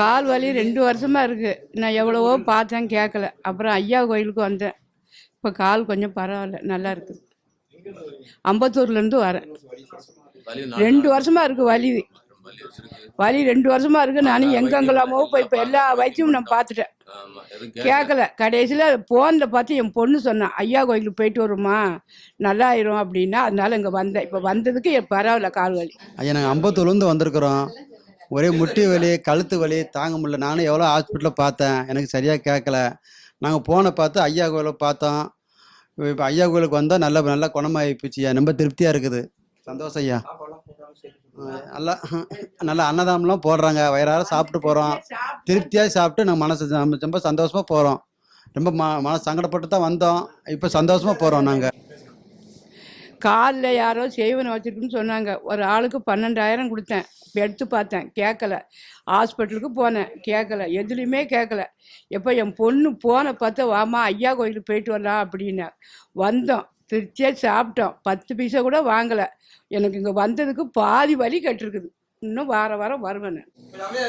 கால் வலி ரெண்டு வருஷமாக இருக்குது நான் எவ்வளவோ பார்த்தேன் கேட்கல அப்புறம் ஐயா கோயிலுக்கு வந்தேன். இப்போ கால் கொஞ்சம் பரவாயில்ல நல்லா இருக்கு. அம்பத்தூர்லேருந்து வரேன். ரெண்டு வருஷமாக இருக்குது வலி. வலி ரெண்டு வருஷமா இருக்கு. நானும் எங்கெங்கெல்லாமோ போய் இப்போ எல்லா வைத்தியமும் நான் பார்த்துட்டேன். கேட்கல கடைசியில் ஃபோனில் பார்த்து என் பொண்ணு சொன்னான் ஐயா கோயிலுக்கு போயிட்டு வருமா நல்லா ஆயிரும் அப்படின்னா அதனால இங்கே வந்தேன். இப்போ வந்ததுக்கு பரவாயில்ல கால் வலி. ஐயா நாங்கள் அம்பத்தூர்லேருந்து வந்திருக்கிறோம். ஒரே முட்டி வலி கழுத்து வலி தாங்க முடியல. நானும் எவ்வளோ ஹாஸ்பிட்டலில் பார்த்தேன். எனக்கு சரியாக கேட்கல. நாங்கள் போன பார்த்து ஐயா கோயிலை பார்த்தோம். இப்போ ஐயா கோயிலுக்கு வந்தால் நல்லா நல்லா குணமாகி ரொம்ப திருப்தியாக இருக்குது. சந்தோஷம் ஐயா. நல்லா நல்லா அன்னதானம்லாம் போடுறாங்க. வயிறார சாப்பிட்டு போகிறோம் திருப்தியாக சாப்பிட்டு நாங்கள் மனசு ரொம்ப சந்தோஷமாக போகிறோம் ரொம்ப ம மனசு சங்கடப்பட்டு தான் வந்தோம். இப்போ சந்தோஷமாக போகிறோம் நாங்கள் காலில் யாரோ செய்வனை வச்சிருக்குன்னு சொன்னாங்க. ஒரு ஆளுக்கு பன்னெண்டாயிரம் கொடுத்தேன். எடுத்து பார்த்தேன். கேட்கல ஹாஸ்பிட்டலுக்கு போனேன். கேட்கல எதுலேயுமே கேட்கல எப்போ என் பொண்ணு போன பார்த்தா வாமா ஐயா கோயிலுக்கு போயிட்டு வரலாம் அப்படின்னு வந்தோம். திருச்சியாக சாப்பிட்டோம். பத்து பைசா கூட வாங்கலை. எனக்கு இங்கே வந்ததுக்கு பாதி வலி கட்டிருக்குது. இன்னும் வார வாரம் வருவேன்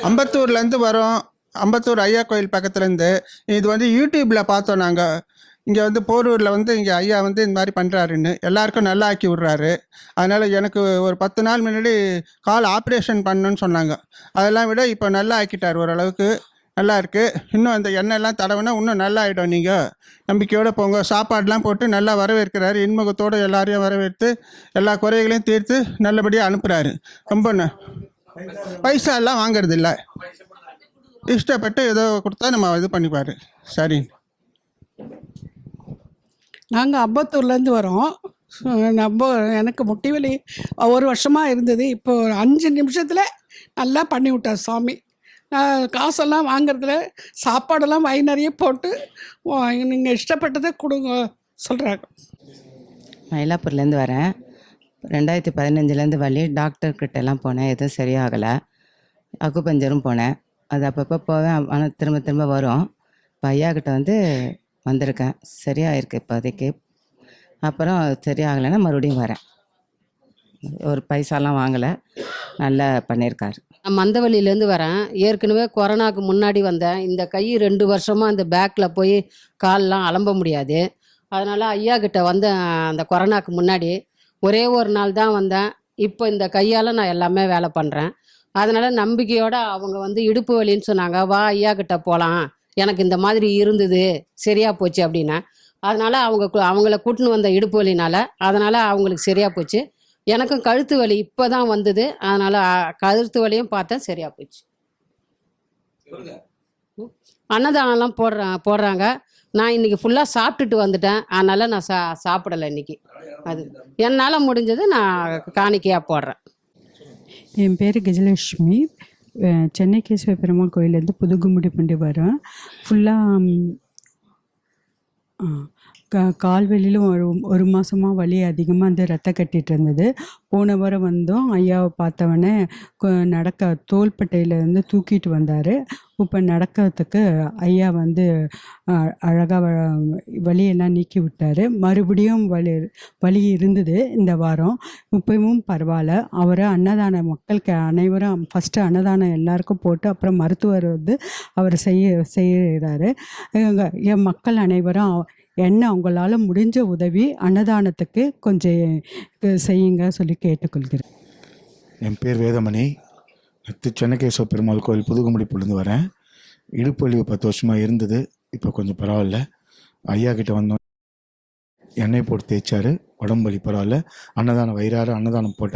அம்பத்தூர்லேருந்து வரோம். அம்பத்தூர் ஐயா கோயில் பக்கத்துலேருந்து இது வந்து யூடியூப்பில் பார்த்தோம் நாங்கள் இங்கே வந்து போரூரில் வந்து இங்கே ஐயா வந்து இந்த மாதிரி பண்ணுறாருன்னு எல்லாருக்கும் நல்லா ஆக்கி விட்றாரு. அதனால் எனக்கு ஒரு பத்து நாள் முன்னாடி கால் ஆப்ரேஷன் பண்ணுன்னு சொன்னாங்க. அதெல்லாம் விட இப்போ நல்லா ஆக்கிட்டார் ஓரளவுக்கு. நல்லா இருக்குது இன்னும் அந்த எண்ணெய்லாம் தடவினா இன்னும் நல்லா ஆகிடும் நீங்கள் நம்பிக்கையோடு போங்க. சாப்பாடெலாம் போட்டு நல்லா வரவேற்கிறாரு. இன்முகத்தோடு எல்லாரையும் வரவேற்று எல்லா குறைகளையும் தீர்த்து நல்லபடியாக அனுப்புகிறாரு ரொம்ப ந- பைசா எல்லாம் வாங்குறதில்ல. இஷ்டப்பட்டு ஏதோ கொடுத்தா நம்ம இது பண்ணிப்பார். சரி நாங்கள் அம்பத்தூர்லேருந்து வரோம். நம்ம எனக்கு முட்டி வலி ஒரு வருஷமாக இருந்தது. இப்போ ஒரு அஞ்சு நிமிஷத்தில் நல்லா பண்ணி விட்டார் சாமி. நான் காசெல்லாம் வாங்குறதுல சாப்பாடெல்லாம் வயிறு நிறைய போட்டு நீங்கள் இஷ்டப்பட்டதை கொடுங்க சொல்கிறாங்க மயிலாப்பூர்லேருந்து வரேன். ரெண்டாயிரத்தி பதினஞ்சுலேருந்து வழி டாக்டர் எல்லாம் போனேன். எதுவும் சரியாகலை. அக்குபஞ்சரும் போனேன். அது அப்பப்போ போவேன். ஆனால் திரும்ப திரும்ப வரும். இப்போ ஐயா கிட்ட வந்து வந்திருக்கேன். சரியாயிருக்கு இப்போதைக்கு. அப்புறம் சரியாகலைன்னா மறுபடியும் வரேன். ஒரு பைசாலாம் வாங்கலை. நல்லா பண்ணியிருக்காரு நான் மந்தவெளியிலேருந்து வரேன். ஏற்கனவே கொரோனாவுக்கு முன்னாடி வந்தேன். இந்த கை ரெண்டு வருஷமாக அந்த பேக்கில் போய் கால்லாம் அலம்ப முடியாது. அதனால் ஐயா கிட்ட வந்தேன் அந்த கொரோனாக்கு முன்னாடி ஒரே ஒரு நாள் தான் வந்தேன். இப்போ இந்த கையால் நான் எல்லாமே வேலை பண்ணுறேன் அதனால் நம்பிக்கையோடு அவங்க வந்து இடுப்பு வலின்னு சொன்னாங்க. வா ஐயா கிட்ட போகலாம் எனக்கு இந்த மாதிரி இருந்தது சரியாக போச்சு அப்படின்னா அதனால் அவங்க கு- அவங்கள கூட்டின்னு வந்த இடுப்பு வலினால அதனால் அவங்களுக்கு சரியாக போச்சு. எனக்கும் கழுத்து வலி இப்போ தான் வந்தது அதனால் கழுத்து வலியும் பார்த்தேன் சரியாக போச்சு. அன்னதானம்லாம் போடுற போடுறாங்க. நான் இன்னைக்கு ஃபுல்லாக சாப்பிட்டுட்டு வந்துட்டேன். அதனால் நான் சா சாப்பிடலை இன்னைக்கு. அது என்னால் முடிஞ்சது நான் காணிக்கையாக போடுறேன். என் பேர் கஜலட்சுமி. சென்னை கேசவ பெருமாள் கோயிலேருந்து புதுகும்முடி பண்ணி வரேன் ஃபுல்லாக க கால்வெளியிலும் ஒரு ஒரு மாதமாக வலி அதிகமாக வந்து ரத்த கட்டிட்டு இருந்தது. போன வாரம் வந்தோம் ஐயாவை பார்த்தவொடனே கொ- நடக்க தோள்பட்டையிலேருந்து தூக்கிட்டு வந்தார். இப்போ நடக்கிறதுக்கு ஐயா வந்து அழகாக வலியெல்லாம் நீக்கி விட்டார். மறுபடியும் வலி வலி இருந்தது இந்த வாரம். இப்பவும் பரவாயில்ல. அவர் அன்னதான மக்களுக்கு அனைவரும் ஃபஸ்ட்டு அன்னதானம் எல்லாருக்கும் போட்டு அப்புறம் மருத்துவர் வந்து அவர் செய்ய செய்கிறாரு என் மக்கள் அனைவரும் என்ன உங்களால் முடிஞ்ச உதவி அன்னதானத்துக்கு கொஞ்சம் இது செய்யுங்க சொல்லி கேட்டுக்கொள்கிறேன். என் பேர் வேதமணி. திரு சென்னகேஸ்வர பெருமாள் கோயில் புதுகுமடிப்புலேருந்து வரேன். இடுப்பு வலி பத்து வருஷமாக இருந்தது இப்போ கொஞ்சம் பரவாயில்ல. ஐயா கிட்ட வந்தோம். எண்ணெய் போட்டு தேய்ச்சாரு உடம்பு வலி பரவாயில்ல. அன்னதானம் வயிறார அன்னதானம் போட்டு